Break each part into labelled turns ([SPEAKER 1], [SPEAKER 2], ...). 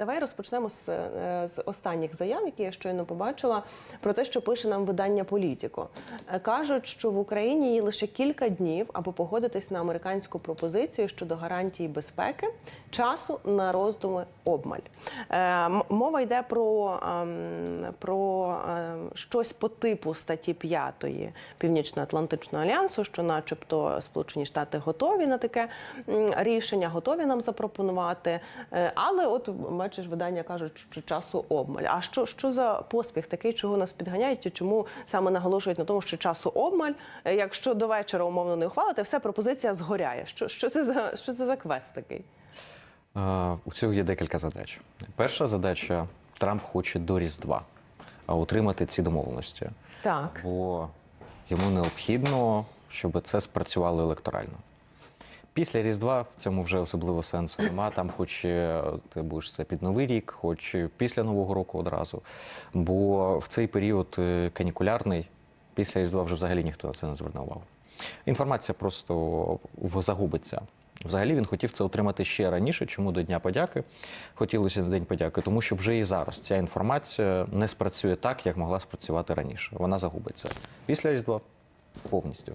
[SPEAKER 1] Давай розпочнемо з, е, з останніх заяв, які я щойно побачила, про те, що пише нам видання Політіко. Е, Кажуть, що в Україні є лише кілька днів, аби погодитись на американську пропозицію щодо гарантії безпеки, часу на роздуми обмаль. Е, Мова йде про, ем, про ем, щось по типу статті 5 Північно-Атлантичного альянсу, що, начебто, Сполучені Штати готові на таке рішення, готові нам запропонувати. Але от бачиш, видання кажуть, що часу обмаль. А що, що за поспіх такий, чого нас підганяють, і чому саме наголошують на тому, що часу обмаль? Е, Якщо до вечора умовно не ухвалити, все пропозиція згоряє. Що, що це за що це за квест такий?
[SPEAKER 2] Е, У цього є декілька задач. Перша задача Трамп хоче до Різдва а, утримати ці домовленості,
[SPEAKER 1] Так.
[SPEAKER 2] бо йому необхідно, щоб це спрацювало електорально. Після Різдва в цьому вже особливо сенсу нема. Там хоч е, ти будеш це під Новий рік, хоч після Нового року одразу. Бо в цей період е, канікулярний, після Різдва вже взагалі ніхто на це не зверне увагу. Інформація просто загубиться. Взагалі він хотів це отримати ще раніше. Чому до Дня подяки? Хотілося на День подяки, тому що вже і зараз ця інформація не спрацює так, як могла спрацювати раніше. Вона загубиться після Різдва повністю.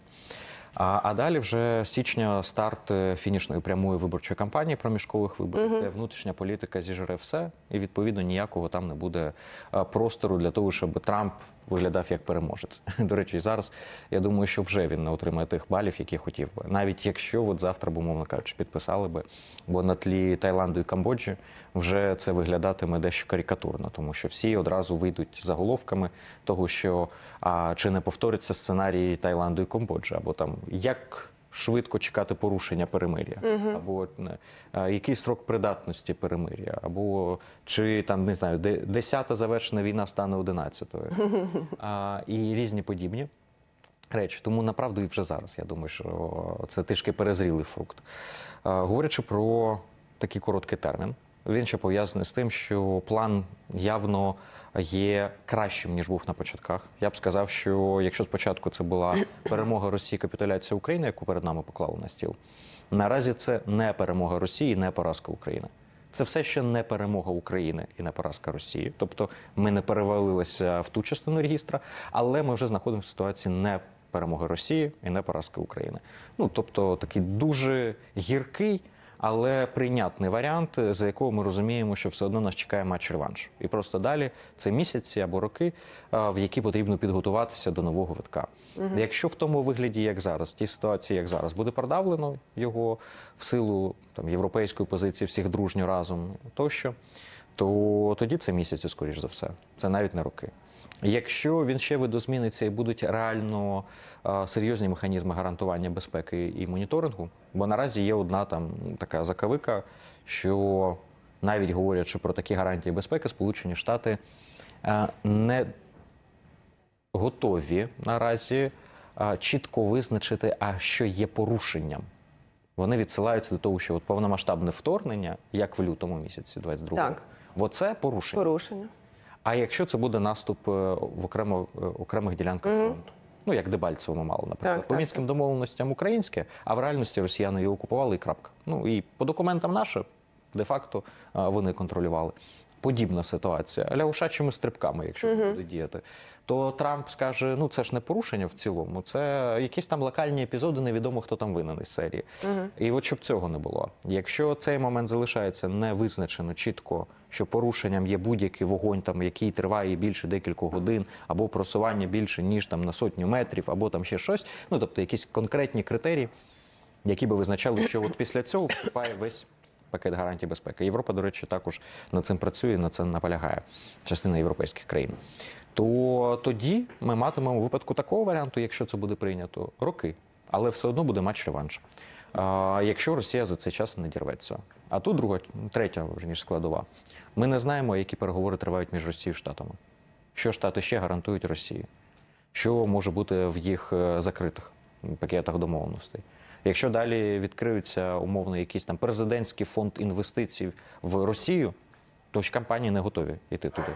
[SPEAKER 2] А, а далі вже з січня старт е, фінішної прямої виборчої кампанії проміжкових виборів, де внутрішня політика зіжре все, і відповідно ніякого там не буде е, простору для того, щоб Трамп виглядав як переможець. До речі, зараз я думаю, що вже він не отримає тих балів, які хотів би. Навіть якщо от завтра, б, умовно кажучи, підписали би, бо на тлі Таїланду і Камбоджі вже це виглядатиме дещо карикатурно, тому що всі одразу вийдуть заголовками того, що а, чи не повториться сценарій Таїланду і Камбоджі, або там як. Швидко чекати порушення перемир'я, або не, а, який срок придатності перемир'я, або чи там не знаю, де десята завершена війна стане одинадцятою, а, і різні подібні речі. Тому направду і вже зараз я думаю, що це трішки перезрілий фрукт. Говорячи про такий короткий термін, він ще пов'язаний з тим, що план явно є кращим ніж був на початках. Я б сказав, що якщо спочатку це була перемога Росії, капітуляція України, яку перед нами поклали на стіл, наразі це не перемога Росії, не поразка України. Це все ще не перемога України і не поразка Росії. Тобто ми не перевалилися в ту частину регістра, але ми вже знаходимося в ситуації не перемоги Росії і не поразки України. Ну тобто такий дуже гіркий, але прийнятний варіант, за якого ми розуміємо, що все одно нас чекає матч-реванш. І просто далі це місяці або роки, в які потрібно підготуватися до нового витка. Якщо в тому вигляді, як зараз, в тій ситуації, як зараз, буде продавлено його в силу там європейської позиції, всіх дружньо разом тощо, то тоді це місяці, скоріш за все. Це навіть не роки. Якщо він ще видозміниться і будуть реально е, серйозні механізми гарантування безпеки і моніторингу, бо наразі є одна там така закавика, що навіть говорячи про такі гарантії безпеки, Сполучені Штати е, не готові наразі е, чітко визначити, а що є порушенням. Вони відсилаються до того, що от повномасштабне вторгнення, як в лютому місяці 22-го,
[SPEAKER 1] Так.
[SPEAKER 2] оце порушення.
[SPEAKER 1] Порушення.
[SPEAKER 2] А якщо це буде наступ е, в окремо е, окремих ділянках фронту? Ну, як Дебальцево ми мали, наприклад,
[SPEAKER 1] Так,
[SPEAKER 2] по
[SPEAKER 1] так,
[SPEAKER 2] мінським домовленостям українське, а в реальності росіяни її окупували і крапка. Ну і по документам наше, де-факто вони контролювали. Подібна ситуація, лягушачими стрибками, якщо буде діяти, то Трамп скаже: ну це ж не порушення в цілому, це якісь там локальні епізоди, невідомо хто там винен із серії. І от щоб цього не було. Якщо цей момент залишається не визначено чітко, що порушенням є будь-який вогонь, там який триває більше декількох годин, або просування більше ніж там на сотню метрів, або там ще щось. Ну тобто якісь конкретні критерії, які би визначали, що от після цього вступає весь пакет гарантій безпеки. Європа, до речі, також над цим працює, на це наполягає частина європейських країн. То тоді ми матимемо у випадку такого варіанту, якщо це буде прийнято, роки, але все одно буде матч-реванш. Якщо Росія за цей час не дірветься. А тут друга, третя вже ніж складова. Ми не знаємо, які переговори тривають між Росією і Штатами. Що Штати ще гарантують Росії? Що може бути в їх е, закритих пакетах домовленостей? Якщо далі відкриються умовно якийсь там президентський фонд інвестицій в Росію, то ж компанії не готові йти туди,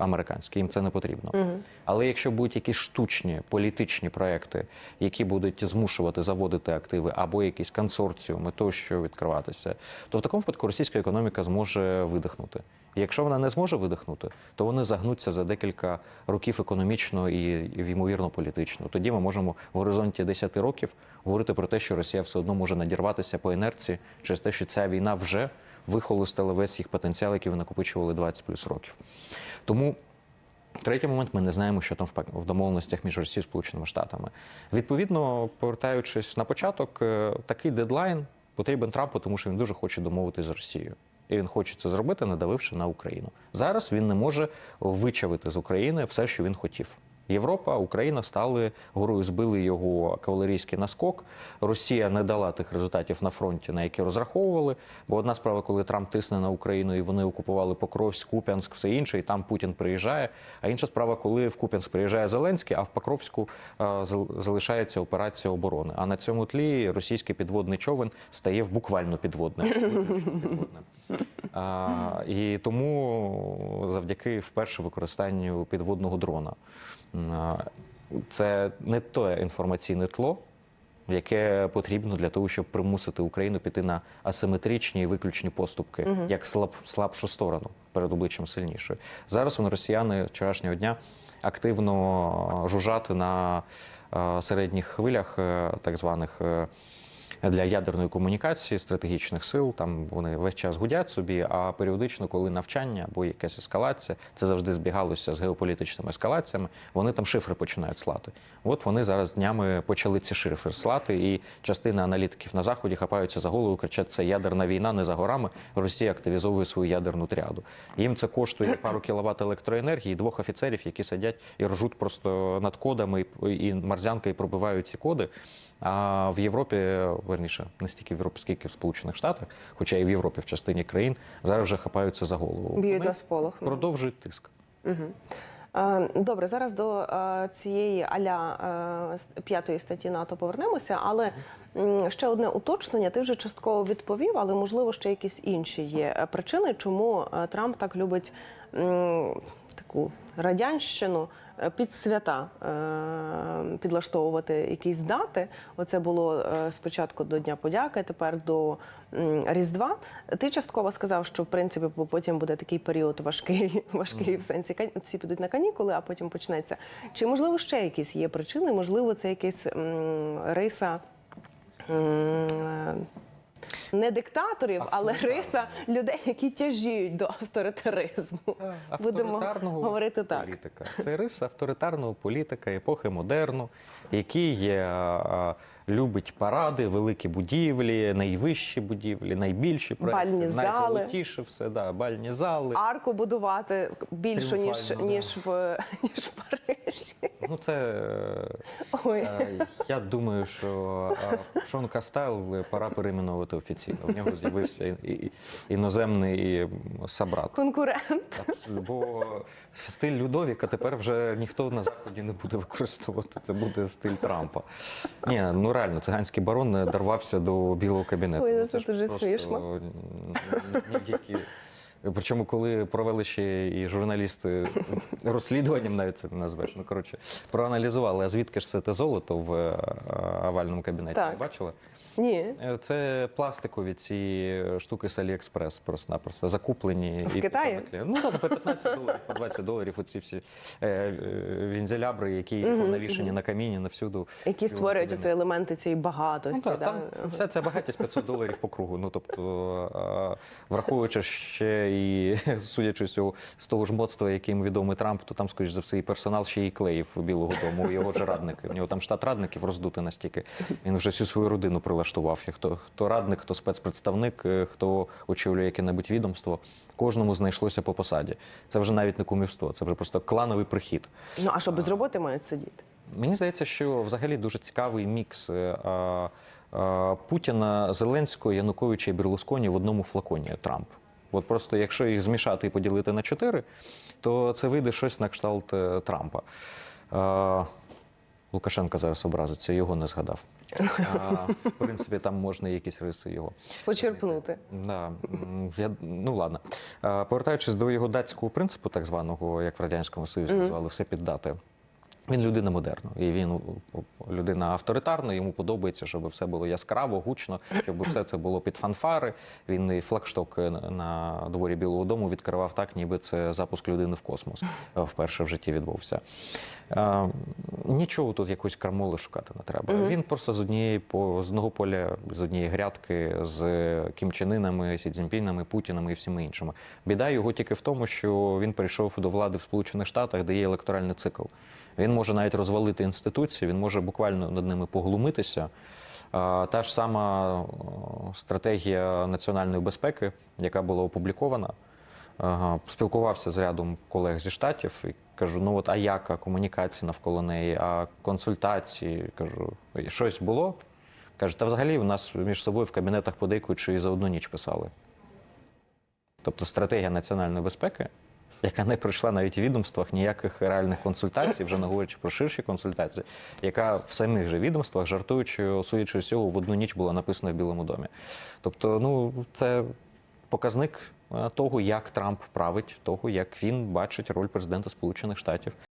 [SPEAKER 2] американські, їм це не потрібно. Але якщо будуть якісь штучні політичні проекти, які будуть змушувати заводити активи або якісь консорціуми тощо відкриватися, то в такому випадку російська економіка зможе видихнути. Якщо вона не зможе видихнути, то вони загнуться за декілька років економічно і, ймовірно політично. Тоді ми можемо в горизонті 10 років говорити про те, що Росія все одно може надірватися по інерції через те, що ця війна вже вихолостила весь їх потенціал, який вони накопичували 20 плюс років. Тому Третій момент ми не знаємо, що там в домовленостях між Росією і Сполученими Штатами. Відповідно, повертаючись на початок, е, такий дедлайн потрібен Трампу, тому що він дуже хоче домовитися з Росією. І він хоче це зробити, надавивши на Україну. Зараз він не може вичавити з України все, що він хотів. Європа, Україна стали горою, збили його кавалерійський наскок. Росія не дала тих результатів на фронті, на які розраховували. Бо одна справа, коли Трамп тисне на Україну і вони окупували Покровськ, Куп'янськ, все інше, і там Путін приїжджає. А інша справа, коли в Куп'янськ приїжджає Зеленський, а в Покровську е, залишається операція оборони. А на цьому тлі російський підводний човен стає буквально підводним. А, і тому завдяки вперше використанню підводного дрона. Це не те інформаційне тло, яке потрібно для того, щоб примусити Україну піти на асиметричні і виключні поступки, як слаб, слабшу сторону перед обличчям сильнішої. Зараз вони росіяни вчорашнього дня активно жужжати на е, середніх хвилях, е, так званих. Для ядерної комунікації стратегічних сил. Там вони весь час гудять собі, а періодично, коли навчання або якась ескалація, це завжди збігалося з геополітичними ескалаціями. Вони там шифри починають слати. От вони зараз днями почали ці шифри слати, і частина аналітиків на заході хапаються за голову, кричать: це ядерна війна, не за горами. Росія активізовує свою ядерну тріаду. Їм це коштує пару кіловат електроенергії, двох офіцерів, які сидять і ржуть просто над кодами і і пробивають ці коди. А в Європі, верніше, не стільки в Європі, скільки в Сполучених Штатах, хоча і в Європі в частині країн зараз вже хапаються за голову.
[SPEAKER 1] Б'ють на сполох.
[SPEAKER 2] продовжують тиск.
[SPEAKER 1] Е, Добре, зараз до цієї аля п'ятої статті НАТО повернемося, але ще одне уточнення. Ти вже частково відповів, але можливо ще якісь інші є причини, чому Трамп так любить таку радянщину е, під свята е, підлаштовувати якісь дати. Оце було е, спочатку до Дня подяки, тепер до Різдва. Ти частково сказав, що в принципі потім буде такий період важкий, важкий в сенсі всі підуть на канікули, а потім почнеться. Чи можливо ще якісь є причини? Можливо, це якась риса. Не диктаторів, але риса людей, які тяжіють до авторитаризму. Будемо говорити так.
[SPEAKER 2] політика. Це риса авторитарного політика епохи модерну, який е, любить паради, великі будівлі, найвищі будівлі, найбільші проекти,
[SPEAKER 1] Бальні зали.
[SPEAKER 2] найзолотіше все, да, бальні зали.
[SPEAKER 1] Арку будувати більшу ніж,
[SPEAKER 2] да.
[SPEAKER 1] ніж в ніж в Парижі.
[SPEAKER 2] Ну, це е,
[SPEAKER 1] Ой.
[SPEAKER 2] Е, Я думаю, що е, Шон Кастел пора перейменовувати офіційно. В нього з'явився і- і- іноземний собрат.
[SPEAKER 1] Конкурент.
[SPEAKER 2] Бо стиль Людовіка тепер вже ніхто на заході не буде використовувати. Це буде стиль Трампа. Ні, ну реально, циганський барон не дарвався до білого кабінету.
[SPEAKER 1] Ой,
[SPEAKER 2] Ну,
[SPEAKER 1] це
[SPEAKER 2] ж
[SPEAKER 1] дуже
[SPEAKER 2] просто,
[SPEAKER 1] смішно.
[SPEAKER 2] н- н- ніякі- Причому, коли провели ще і журналісти розслідуванням, навіть це не назвеш. Ну коротше, проаналізували, а звідки ж це те золото в е, овальному кабінеті?
[SPEAKER 1] Так.
[SPEAKER 2] Бачили?
[SPEAKER 1] Ні.
[SPEAKER 2] Е, Це пластикові ці штуки з Аліекспрес просто-напросто закуплені.
[SPEAKER 1] В
[SPEAKER 2] і
[SPEAKER 1] Китаї?
[SPEAKER 2] Ну так, по 15 доларів, по 20 доларів оці всі е, е, вінзелябри, які навішані на каміні навсюду.
[SPEAKER 1] Які створюють оці елементи цієї багатості.
[SPEAKER 2] Ну, так,
[SPEAKER 1] да?
[SPEAKER 2] там вся ця багатість 500 доларів по кругу. Ну тобто, е, враховуючи ще і судячи з того ж моцтва, яким відомий Трамп, то там, скоріш за все, і персонал ще і клеїв Білого Дому, його ж радники. У нього там штат радників роздути настільки. Він вже всю свою родину прилаштував. І хто, хто радник, хто спецпредставник, е, хто очолює яке-небудь відомство. Кожному знайшлося по посаді. Це вже навіть не кумівство, це вже просто клановий прихід.
[SPEAKER 1] Ну а що без роботи мають сидіти?
[SPEAKER 2] Мені здається, що взагалі дуже цікавий мікс е, а, а, Путіна, Зеленського, Януковича і Берлусконі в одному флаконі Трамп. От просто якщо їх змішати і поділити на чотири, то це вийде щось на кшталт е, Трампа. А, Лукашенко зараз образиться, його не згадав. А, в принципі, там можна якісь риси його.
[SPEAKER 1] Почерпнути.
[SPEAKER 2] Да, я, ну ладно. Повертаючись до його датського принципу, так званого, як в Радянському Союзі називали, все піддати. Він людина модерну, і він людина авторитарна. Йому подобається, щоб все було яскраво, гучно, щоб все це було під фанфари. Він і флагшток е, на дворі Білого Дому відкривав так, ніби це запуск людини в космос е, вперше в житті відбувся. Е, Нічого тут якоїсь крамоли шукати не треба. Він просто з однієї по з одного поля, з однієї грядки, з Кім Чен Сі Цзіньпінами, Путінами і всіми іншими. Біда його тільки в тому, що він прийшов до влади в Сполучених Штатах, де є електоральний цикл. Він може навіть розвалити інституції, він може буквально над ними поглумитися. Та ж сама стратегія національної безпеки, яка була опублікована, спілкувався з рядом колег зі штатів і кажу: ну от а як а комунікації навколо неї, а консультації? Кажу, щось було. Каже, та взагалі у нас між собою в кабінетах подейкують, що і за одну ніч писали. Тобто стратегія національної безпеки, яка не пройшла навіть в відомствах ніяких реальних консультацій, вже не говорячи про ширші консультації, яка в самих же відомствах, жартуючи, судячи всього, в одну ніч була написана в Білому домі. Тобто, ну це показник е, того, як Трамп править, того, як він бачить роль президента Сполучених Штатів.